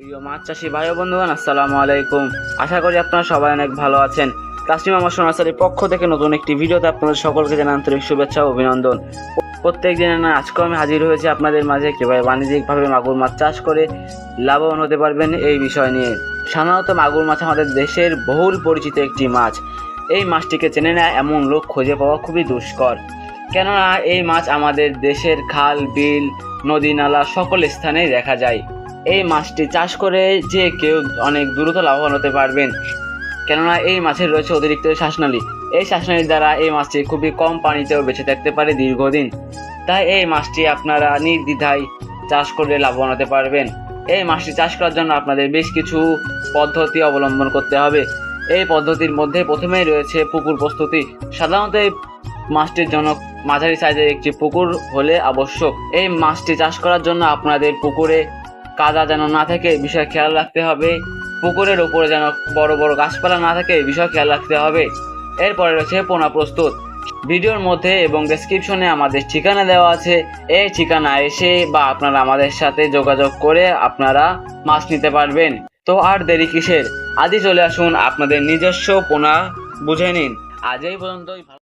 প্রিয় মাছ চাষি ভাই বন্ধুগণ, আসসালামু আলাইকুম। আশা করি আপনারা সবাই অনেক ভালো আছেন। কাস্টিমা মাসুর নার্সারির পক্ষ থেকে নতুন একটি ভিডিওতে আপনাদের সকলকে জানাই আন্তরিক শুভেচ্ছা ও অভিনন্দন। প্রত্যেক দিনের না আজকে আমি হাজির হয়েছি আপনাদের মাঝে কীভাবে বাণিজ্যিকভাবে মাগুর মাছ চাষ করে লাভবান হতে পারবেন এই বিষয় নিয়ে। সাধারণত মাগুর মাছ আমাদের দেশের বহুল পরিচিত একটি মাছ। এই মাছটিকে চেনে না এমন লোক খুঁজে পাওয়া খুবই দুষ্কর। কেননা এই মাছ আমাদের দেশের খাল, বিল, নদী, নালা সকল স্থানেই দেখা যায়। এই মাছটি চাষ করে যে কেউ অনেক দ্রুত লাভবান হতে পারবেন। কেননা এই মাছের রয়েছে অতিরিক্ত শ্বাসনালী। এই শ্বাসনালীর দ্বারা এই মাছটি খুবই কম পানিতেও বেঁচে থাকতে পারে দীর্ঘদিন। তাই এই মাছটি আপনারা নির্দ্বিধায় চাষ করে লাভবান হতে পারবেন। এই মাছটি চাষ করার জন্য আপনাদের বেশ কিছু পদ্ধতি অবলম্বন করতে হবে। এই পদ্ধতির মধ্যে প্রথমেই রয়েছে পুকুর প্রস্তুতি। সাধারণত এই মাছটির জন্য মাঝারি সাইজের একটি পুকুর হলে আবশ্যক। এই মাছটি চাষ করার জন্য আপনাদের পুকুরে কাদা যেন না থাকে, বিষয়ে খেয়াল রাখতে হবে। পুকুরের উপরে যেন বড় বড় গাছপালা না থাকে, বিষয়ে খেয়াল রাখতে হবে। এরপরে রয়েছে পোনা প্রস্তুত। ভিডিওর মধ্যে এবং ডেসক্রিপশনে আমাদের ঠিকানা দেওয়া আছে। এই ঠিকানা এসে বা আপনারা আমাদের সাথে যোগাযোগ করে আপনারা মাছ নিতে পারবেন। তো আর দেরি কিসের? আজই চলে আসুন আপনাদের নিজস্ব পোনা, বুঝে নিন। আজ এই পর্যন্তই